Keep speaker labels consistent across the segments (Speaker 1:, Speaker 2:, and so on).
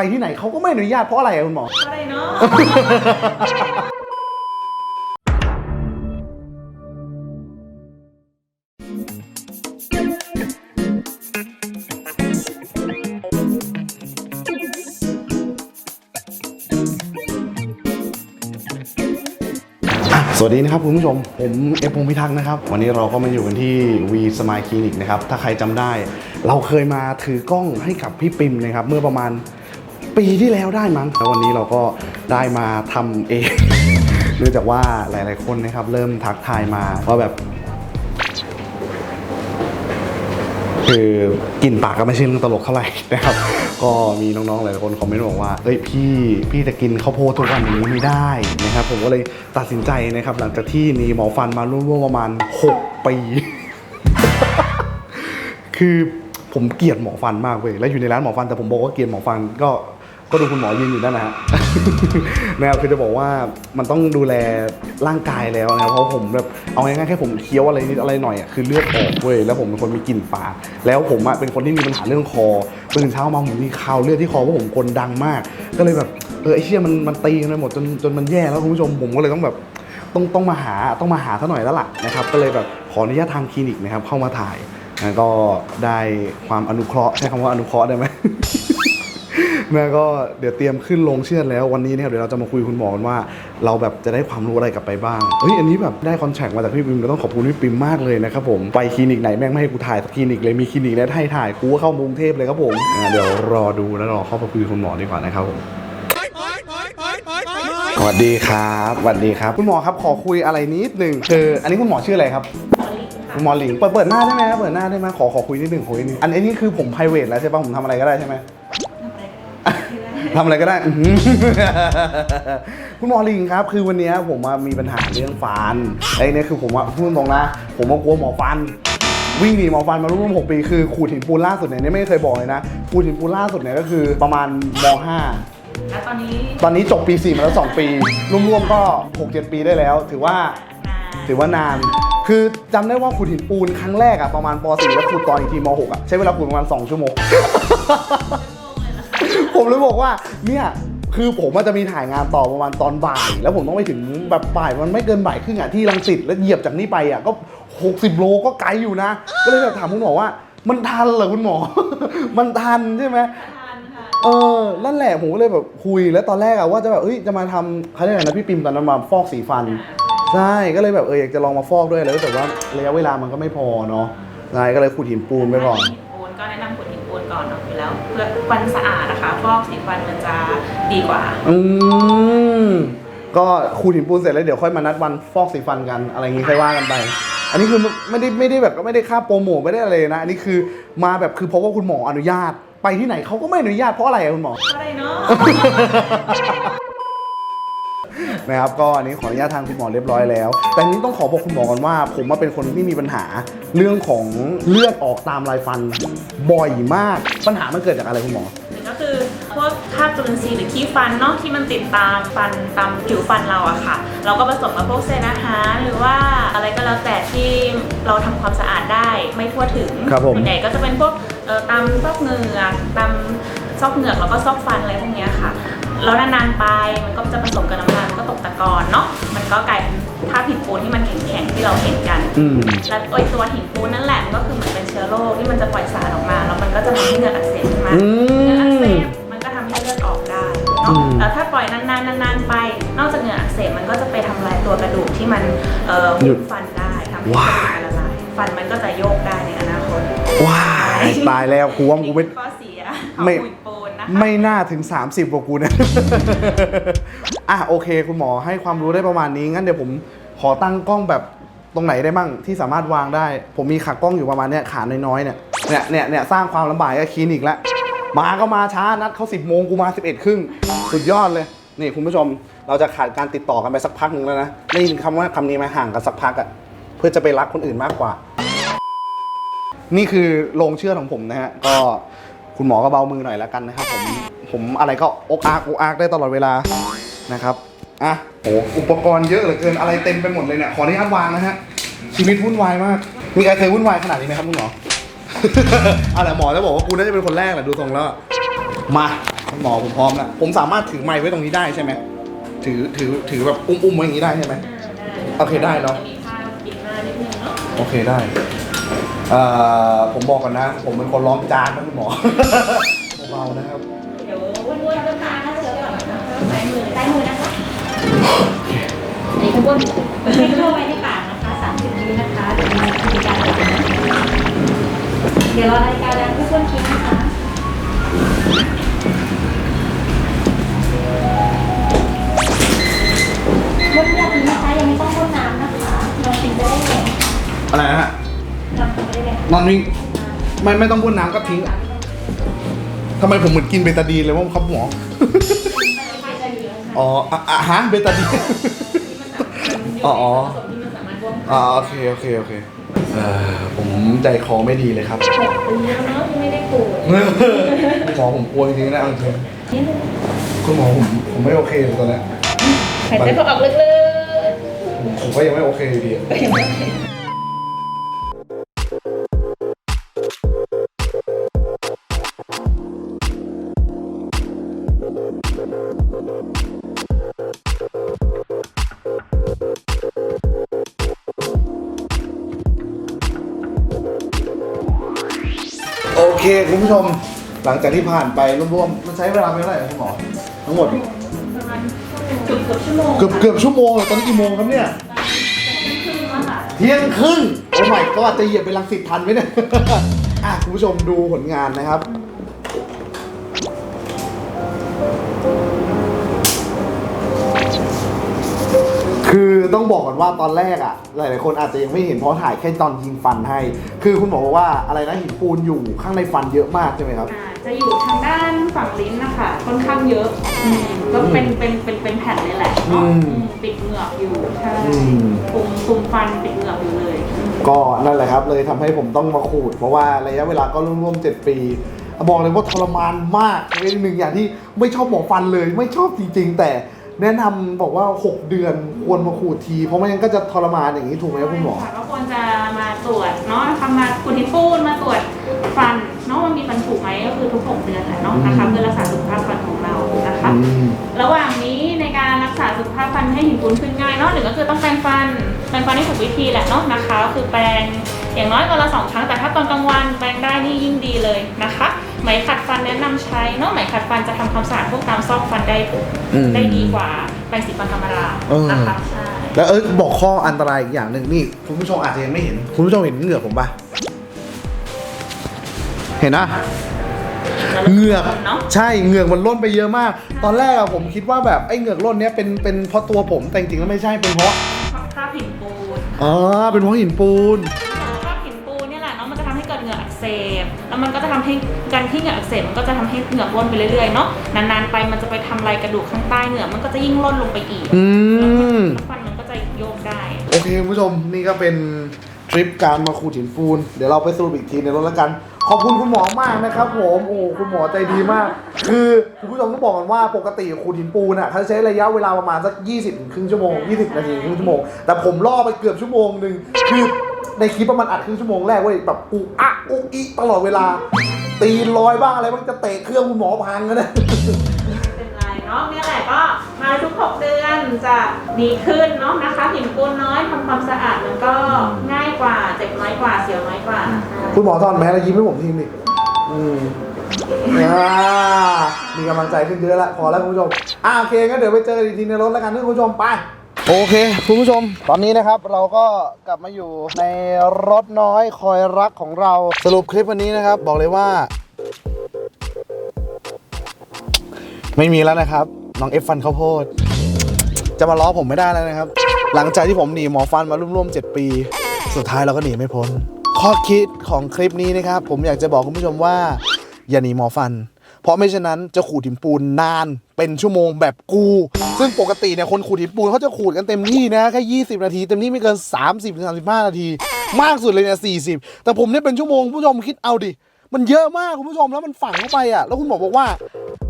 Speaker 1: ไปที่ไหนเขาก็ไม่อนุญาตเพราะอะไรอะคุณหมอ
Speaker 2: อะไรเนาะ
Speaker 1: สวัสดีนะครับคุณผู้ชม ผมเอฟพงษ์พิทักษ์นะครับ วันนี้เราก็มาอยู่กันที่วีสมายคลินิกนะครับ ถ้าใครจำได้ เราเคยมาถือกล้องให้กับพี่ปิมนะครับ เมื่อประมาณ ปีที่แล้วได้มั้งแล้ววันนี้เราก็ได้มาทำเอง เนื่องจากว่าหลาย ๆ คนนะครับ เริ่มทักทายมาว่าแบบ คือกลิ่นปากก็ไม่ใช่เรื่องตลกเท่าไหร่นะครับ ก็มีน้องๆหลายๆคนคอมเมนต์บอกว่าเอ้ยพี่พี่จะกินข้าวโพดทุกวันอย่างนี้ไม่ได้นะครับ ผมก็เลยตัดสินใจนะครับ หลังจากที่มีหมอฟันมาร่วมๆประมาณ 6 ปี คือผมเกลียดหมอฟันมากเว้ยแล้วอยู่ในร้านหมอฟันแต่ผมบอกว่าเกลียดหมอฟันก็ ก็ดูคุณหมอยืนอยู่นั่นนะฮะ นะครับคือจะบอกว่ามันต้องดูแลร่างกายแล้วนะครับเพราะผมแบบเอาง่ายๆแค่ผมเคี้ยวอะไรนิดอะไรหน่อยอะคือเลือดออกเว้ยแล้วผมเป็นคนมีกลิ่นปากแล้วผมอะเป็นคนที่มีปัญหาเรื่องคอตื่นเช้ามาผมมีคาวเลือดที่คอเพราะผมคนดังมาก ก็เลยแบบเออไอ้เชี่ยมันมันตีกันไปหมดจนจนมันแย่แล้วคุณผู้ชมผมก็เลยต้องแบบต้องต้องมาหาต้องมาหาซะหน่อยแล้วล่ะนะครับก็เลยแบบขออนุญาตทางคลินิกนะครับเข้ามาถ่ายแล้วก็ได้ความอนุเคราะห์ใช้คำว่าอนุเคราะห์ได้ไหม แม่ก็เดี๋ยวเตรียมขึ้นลงเชือดแล้ววันนี้เนะครับเดี๋ยวเราจะมาคุยคุณหมอกันว่า เราแบบจะได้ความรู้อะไรกลับไปบ้างเฮ้ยอันนี้แบบได้คอนแทคมาจากพี่ปิมก็ต้องขอบคุณพี่ปิมมากเลยนะครับผมไปคลินิกไหนแม่งไม่ให้กูถ่ายสักคลินิกเลยมีคลินิกไหนให้ถ่ายกูก็เข้ากรุงเทพเลยครับผมอ่าเดี๋ยวรอดูแล้วรอเข้าไปคุยคุณหมอดีกว่านะครับผมสวัสดีครับสวัสดีครับ คุณหมอครับขอคุยอะไรนิดหนึ่งคืออันนี้คุณหมอชื่ออะไรครับคุณหมอหลิงเปิดเปิดหน้าได้ไหมครับเปิดหน้าได้ไหมขอขอคุยนิดหนึ่งคุยนิดนึงอันนี้คือผม p r i v a t แล้วใช่ป่ะผมทำอะไรก็ได้ใช่ไหม ทำอะไรก็ได้อื้อหือคุณหมอลิงครับ คือวันเนี้ยผมว่ามีปัญหาเรื่องฟันไอ้เนี่ยคือผมว่าพูดตรงๆนะ ผมว่ากลัวหมอฟัน วิ่งหนีหมอฟันมาร่วมหกปีคือขูดหินปูนล่าสุดเนี่ยนี่ไม่เคยบอกเลยนะขูดหินปูนล่าสุดเนี่ยก็คือประมาณมห้า
Speaker 2: แล้วตอนนี้
Speaker 1: ตอนนี้จบปี 4 มาแล้ว 2 ปี รวมๆก็ 6-7 ปีได้แล้ว ถือว่า
Speaker 2: นาน
Speaker 1: ถือว่านาน คือจำได้ว่าขูดหินปูนครั้งแรกอะประมาณป .4 แล้วขูดตอนอีกทีม .6 อะใช้เวลาขูดประมาณ 2 ชั่วโมง ผมเลยบอกว่าเนี่ยคือผมว่าจะมีถ่ายงานต่อประมาณตอนบ่าย แล้วผมต้องไปถึงแบบบ่ายมันไม่เกินบ่ายครึ่งอะที่รังสิตแล้วเหยียบจากนี่ไปอะก็ 60 โลก็ไกลอยู่นะ ก็เลยแบบถามคุณหมอว่า มันทันเหรอคุณหมอ มันทันใช่ไหม
Speaker 2: ทานค่ะ
Speaker 1: เออ นั่นแหละผมก็เลยแบบคุยแล้วตอนแรกอะว่าจะแบบเอ้ยจะมาทำเขาเรียกอะไรนะพี่ปิมตอนนั้นมาฟอกสีฟันใช่ก็เลยแบบเอออยากจะลองมาฟอกด้วยแล้วแต่ว่าระยะเวลามันก็ไม่พอเนาะใช่ก็เลยขุดหินปูนไปก่อน
Speaker 2: แล้วเพื่อฟันสะอาดนะคะฟอกสีฟันมันจะดีกว่า
Speaker 1: อืมก็ขูดหินปูนเสร็จแล้วเดี๋ยวค่อยมานัดวันฟอกสีฟันกันอะไรอย่างงี้ค่อยว่ากันไป อันนี้คือไม่ได้ไม่ได้แบบก็ไม่ได้ค่าโปรโมทไม่ได้อะไรนะ อันนี้คือมาแบบคือเพราะว่าคุณหมออนุญาต ไปที่ไหนเขาก็ไม่อนุญาตเพราะอะไรอะคุณหมอ
Speaker 2: อะไรเนาะ
Speaker 1: นะครับก็อันนี้ขออนุญาตทางคุณหมอเรียบร้อยแล้ว แต่อันนี้ต้องขอบอกคุณหมอก่อนว่า ผมว่าเป็นคนที่มีปัญหาเรื่องของเลือดออกตามลายฟันบ่อยมากปัญหามันเกิดจากอะไรคุณหมอ
Speaker 2: หนึ่งก็คือพวกคราบจุลินทรีย์หรือขี้ฟันเนาะที่มันติดตามฟันตามผิวฟันเราอะค่ะ เราก็ผสมกับพวกเศษอาหารหรือว่าอะไรก็แล้วแต่ที่เราทำความสะอาดได้ไม่ทั่วถึง
Speaker 1: ครับผม
Speaker 2: ส่วนใหญ่ก็จะเป็นพวกเอ่อตามซอกเหงือกตามซอกเหงือกแล้วก็ซอกฟันอะไรพวกเนี้ยค่ะ แล้วนานๆไปมันก็จะผสมกับน้ำลายมันก็ตกตะกอนเนาะมันก็กลายเป็นภาพหินปูนที่มันแข็งๆที่เราเห็นกัน
Speaker 1: อืม
Speaker 2: และไอตัวหินปูนนั่นแหละมันก็คือเหมือนเป็นเชื้อโรคที่มันจะปล่อยสารออกมา แล้วมันก็จะทำให้เลือดอักเสบขึ้นมา
Speaker 1: อืม
Speaker 2: เลือดอักเสบมันก็ทำให้เลือดออกได้
Speaker 1: อื
Speaker 2: เนาะ
Speaker 1: ม
Speaker 2: แล้วถ้าปล่อยนานๆนานๆไป นอกจากเหงื่ออักเสบมันก็จะไปทำลายตัวกระดูกที่มันเอ่อหุบฟันได้ทำให้กระดูกมันละลาย ฟันมันก็จะโยกได้ในอนาคต
Speaker 1: ว้ายตายแล้วครูว่ากูไม่
Speaker 2: นี่คือข้อเสียของ
Speaker 1: ไม่
Speaker 2: หินปูนนะคะ
Speaker 1: ไม่น่าถึง 30กว่ากูนะ อะโอเค คุณหมอให้ความรู้ได้ประมาณนี้ งั้นเดี๋ยวผมขอตั้งกล้องแบบตรงไหนได้บ้างที่สามารถวางได้ ผมมีขากล้องอยู่ประมาณเนี้ยขาน้อยๆเนี่ยเนี่ยเนี่ยเนี่ยสร้างความลำบากกับคลินิกแล้วมาก็มาช้านัดเขา 10 โมงกูมา 11 ครึ่ง สุดยอดเลย นี่คุณผู้ชมเราจะขาดการติดต่อกันไปสักพักหนึ่งแล้วนะได้ยินคำว่าคำนี้ไหมห่างกันสักพักอะเพื่อจะไปรักคนอื่นมากกว่า นี่คือโรงเชื่อดของผมนะฮะ ก็คุณหมอก็เบามือหน่อยแล้วกันนะครับผม ผมอะไรก็อกอากอกอากได้ตลอดเวลานะครับ อะโอ้อุปกรณ์เยอะเหลือเกินอะไรเต็มไปหมดเลยเนี่ย ขออนุญาตวางนะฮะ ชีวิตวุ่นวายมาก มีใครเคยวุ่นวายขนาดนี้ไหมครับคุณหมอ เอาละหมอจะบอกว่ากูน่าจะเป็นคนแรกแหละดูตรงแล้ว มาคุณหมอผมพร้อมแล้วผมสามารถถือไมค์ไว้ตรงนี้ได้ใช่ไหมถือถือถือแบบอุ้มๆไว้อย่างนี้ได้ใช่ไหมโอเคได้
Speaker 2: เนาะ
Speaker 1: โอเคได้ เอ่อผมบอกกันนะ ผมเป็นคนร้องจานนะคุณหมอ เบาๆนะครับ
Speaker 2: เดี๋ยววนๆกันมานะเดี๋ยวก่อนนะคะซ้ายมือซ้ายมือนะคะอันนี้ขบวนให้เข้าไปในปากนะคะ30วินะคะเดี๋ยวมีนาฬิกาดังเดี๋ยวรอนาฬิกาดังทุกคนคิดนะคะบนเรือนี้นะคะยังไม่ต้องพ่นน้ำนะคะเราติดได้เลย
Speaker 1: อะไรนะฮะ
Speaker 2: เราติดได้เลย
Speaker 1: นอนวิ่งไม่ไม่ต้องพ่นน้ำก็ทิ้งทำไมผมเหมือนกินเบตาดีนเลยว่าครับหมอ อ๋ออะอะฮะเบตาดีนอ๋ออ๋ออ่าโอเคโอเคโอเคเอ่อผมใจคอไม่ดีเลยครับ
Speaker 2: ไม่ได้ปวด
Speaker 1: คุณหมอผมกลัวจริงๆนะเอาจริง
Speaker 2: นิดนึง
Speaker 1: คุณหมอผมผมไม่โอเคเลยตอนเนี้ย
Speaker 2: หายใจเข้าออกลึก
Speaker 1: ผมผมก็ยังไม่โอเคอยู่ดี คคุณผู้ชมหลังจากที่ผ่านไปรวมๆมันใช้เวลาไปเท่าไหร่ครับคุณหมอทั้งหมด
Speaker 2: ๆประมาณเกือบเกือบชั่วโมง
Speaker 1: เกือบเกือบชั่วโมงเลยตอนนี้กี่โมงครับเนี่ย
Speaker 2: ครึ่งแล้วค่ะ
Speaker 1: เที่ยงครึ่งโอ้ไม่ก็อาจจะเหยียบไปลังสิตทันไหมเนี่ยอะคุณผู้ชมดูผลงานนะครับ คือต้องบอกก่อนว่าตอนแรกอะ หลาย ๆ คนอาจจะยังไม่เห็นเพราะถ่ายแค่ตอนยิงฟันให้ คือคุณหมอบอกว่าอะไรนะหินปูนอยู่ข้างในฟันเยอะมากใช่ไหมครับ
Speaker 2: อ่าจะอยู่ทางด้านฝั่งลิ้นนะคะค่อนข้างเยอะอืมก็เป็นเป็นเป็นเป็นแผ่นเลยแหละเนาะ
Speaker 1: อืม
Speaker 2: อืมปิดเหงือกอยู่ใช่
Speaker 1: อืม
Speaker 2: ตุ่มตุ่มฟันปิดเหงือกอยู่เลยอืม
Speaker 1: ก็นั่นแหละครับ เลยทำให้ผมต้องมาขูด เพราะว่าระยะเวลาก็ร่วมๆเจ็ดปี บอกเลยว่าทรมานมากเป็นหนึ่งอย่างที่ไม่ชอบหมอฟันเลย ไม่ชอบจริง ๆ แต่ แนะนำบอกว่า 6 เดือนควรมาขูดที เพราะไม่งั้นก็จะทรมานอย่างนี้ถูกไหมครับคุณหมอ
Speaker 2: ใช่ค่ะก็ควรจะมาตรวจเนาะทำมาคุณทิปูนมาตรวจฟันเนาะว่ามีฟันผุไหมก็คือทุกหกเดือนแหละเนาะนะคะเพื่อรักษาสุขภาพฟันของเรานะคะ
Speaker 1: อืม
Speaker 2: ระหว่างนี้ในการรักษาสุขภาพฟันให้หินปูนขึ้นง่ายเนาะหนึ่งก็คือต้องแปรงฟันแปรงฟันให้ถูกวิธีแหละเนาะนะคะก็คือแปรงอย่างน้อยวันละสองครั้งแต่ถ้าตอนกลางวันแปรงได้นี่ยิ่งดีเลยนะคะ ไหมขัดฟันแนะนำใช้เนาะไหมขัดฟันจะทำความสะอาดพวกตามซอกฟันได้
Speaker 1: อืม
Speaker 2: ได้ดีกว่าแปรงสีฟันธรรมดา
Speaker 1: เออ
Speaker 2: นะคะใช่
Speaker 1: แล้วเออบอกข้ออันตรายอีกอย่างหนึ่งนี่คุณผู้ชมอาจจะยังไม่เห็น คุณผู้ชมเห็นเหงือกผมปะเห็นนะเหงือก
Speaker 2: เนาะ
Speaker 1: ใช่เหงือกมันล่นไปเยอะมาก ตอนแรกอะผมคิดว่าแบบไอ้เหงือกล่นเนี้ยเป็นเป็นเพราะตัวผมแต่จริงๆแล้วไม่ใช่เป็นเพราะ
Speaker 2: คราบหินปูน
Speaker 1: อ๋อเป็นเพราะหินปูน
Speaker 2: บ แล้วมันก็จะทำให้การที่เหงือกอักเสบมันก็จะทำให้เหงือกร่นไปเรื่อยๆเนาะนานๆไปมันจะไปทำลายกระดูกข้างใต้เหงือกมันก็จะยิ่งร่นลงไปอีก
Speaker 1: อืม
Speaker 2: แล้วฟันมันก็จะโยกได้
Speaker 1: โอเคคุณผู้ชมนี่ก็เป็นทริปการมาขูดหินปูน เดี๋ยวเราไปสรุปอีกทีในรถแล้วกัน ขอบคุณคุณหมอมากนะครับผมโอ้คุณหมอใจดีมาก คือคุณผู้ชมต้องบอกกันว่าปกติขูดหินปูนอะเขาจะใช้ระยะเวลาประมาณสัก 20ถึงครึ่งชั่วโมง 20 นาทีครึ่งชั่วโมง แต่ผมล่อไปเกือบชั่วโมงหนึ่งคือ ในคลิปประมาณอัดครึ่งชั่วโมงแรกเว้ยแบบอุอะอุอีตลอดเวลา ตีนลอยบ้างอะไรบ้างจะเตะเครื่องคุณหมอพังกันนะ
Speaker 2: เป็นไรเนาะเนี่ยแหละก็มาทุก 6 เดือนจะดีขึ้นเนาะนะคะหินปูนน้อยทำความสะอาดมันก็ง่ายกว่าเจ็บน้อยกว่าเสียวน้อยกว่า
Speaker 1: คุณหมอถอนแมสแล้วยิ้มให้ผมทีนึงอืมอ่ามีกำลังใจขึ้นเยอะแล้วพอแล้วคุณผู้ชมอ่าโอเคงั้นเดี๋ยวไปเจอกันอีกทีในรถแล้วกันนะคุณผู้ชมไป โอเคคุณผู้ชม ตอนนี้นะครับเราก็กลับมาอยู่ในรถน้อยคอยรักของเราสรุปคลิปวันนี้นะครับ บอกเลยว่า ไม่มีแล้วนะครับ น้องเอฟฟันข้าวโพด จะมาล้อผมไม่ได้แล้วนะครับ หลังจากที่ผมหนีหมอฟันมาร่วมๆ7ปี สุดท้ายเราก็หนีไม่พ้น ข้อคิดของคลิปนี้นะครับ ผมอยากจะบอกคุณผู้ชมว่า อย่าหนีหมอฟัน ราะไม่ฉะนั้นจะขูดหินปูนนานเป็นชั่วโมงแบบกู ซึ่งปกติเนี่ยคนขูดหินปูนเขาจะขูดกันเต็มที่นะแค่20 นาที เต็มที่ไม่เกิน 30-35ถึง35นาที มากสุดเลยเนี่ย40 แต่ผมเนี่ยเป็นชั่วโมงคุณผู้ชมคิดเอาดิมันเยอะมากคุณผู้ชมแล้วมันฝังเข้าไปอะแล้วคุณหมอบอกว่า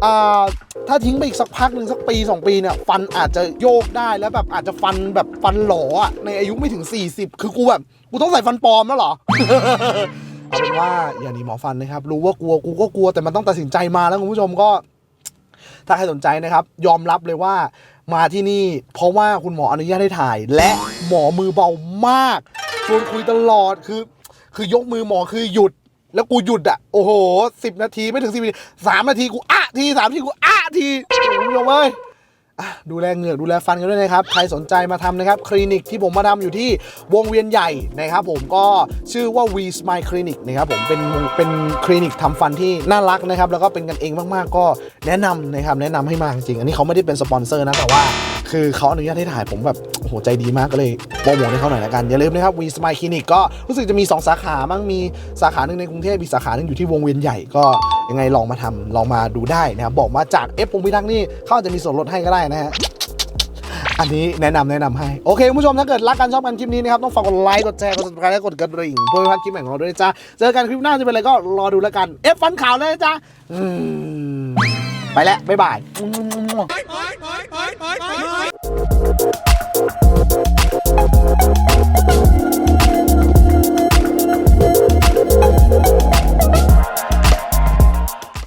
Speaker 1: อ่าถ้าทิ้งไปอีกสักพักหนึ่งสักปี 2 ปีเนี่ยฟันอาจจะโยกได้แล้วแบบอาจจะฟันแบบฟันหลออะในอายุไม่ถึง 40 คือกูแบบกูต้องใส่ฟันปลอมแล้วเหรอ เอาเป็นว่าอย่าหนีหมอฟันนะครับ รู้ว่ากลัวกูก็กลัวแต่มันต้องตัดสินใจมาแล้วคุณผู้ชมก็ ถ้าใครสนใจนะครับ ยอมรับเลยว่ามาที่นี่ เพราะว่าคุณหมออนุญาตให้ถ่าย และหมอมือเบามากชวนคุยตลอดคือ คือยกมือหมอคือหยุด แล้วกูหยุดอะโอ้โหสิบนาทีไม่ถึงสิบนาทีสามนาทีกูอะทีสามนาทีกูอะทีโอ้โหคุณผู้ชมเว้ย ดูแลเหงือกดูแลฟันกันด้วยนะครับ ใครสนใจมาทำนะครับคลินิกที่ผมมาทำอยู่ที่วงเวียนใหญ่นะครับผมก็ชื่อว่า V Smile Clinic นะครับผมเป็นเป็นคลินิกทำฟันที่น่ารักนะครับ แล้วก็เป็นกันเองมากๆก็แนะนำนะครับแนะนำให้มาจริงอันนี้เขาไม่ได้เป็นสปอนเซอร์นะแต่ว่า คือเขาอนุญาตให้ถ่ายผมแบบโอ้โหใจดีมากก็เลยโปรโมทให้เขาหน่อยละกัน อย่าลืมนะครับ V Smile Clinic ก็รู้สึกจะมี 2 สาขามั้งมีสาขาหนึ่งในกรุงเทพมีสาขาหนึ่งอยู่ที่วงเวียนใหญ่ก็ยังไงลองมาทำลองมาดูได้นะครับบอกมาจากเอฟพงพิทักษ์นี่เขาอาจจะมีส่วนลดให้ก็ได้นะฮะอันนี้แนะนำแนะนำให้ โอเคคุณผู้ชมถ้าเกิดรักกันชอบกันคลิปนี้นะครับ ต้องฝากกดไลค์กดแชร์กด subscribe และกดกระดิ่งเพื่อไม่พลาดคลิปใหม่ของเราด้วยจ้าเจอกันคลิปหน้าจะเป็นอะไรก็รอดูแล้วกันเอฟฟันข่าวเลยจ้าอืม ไปแล้ว บ๊ายบาย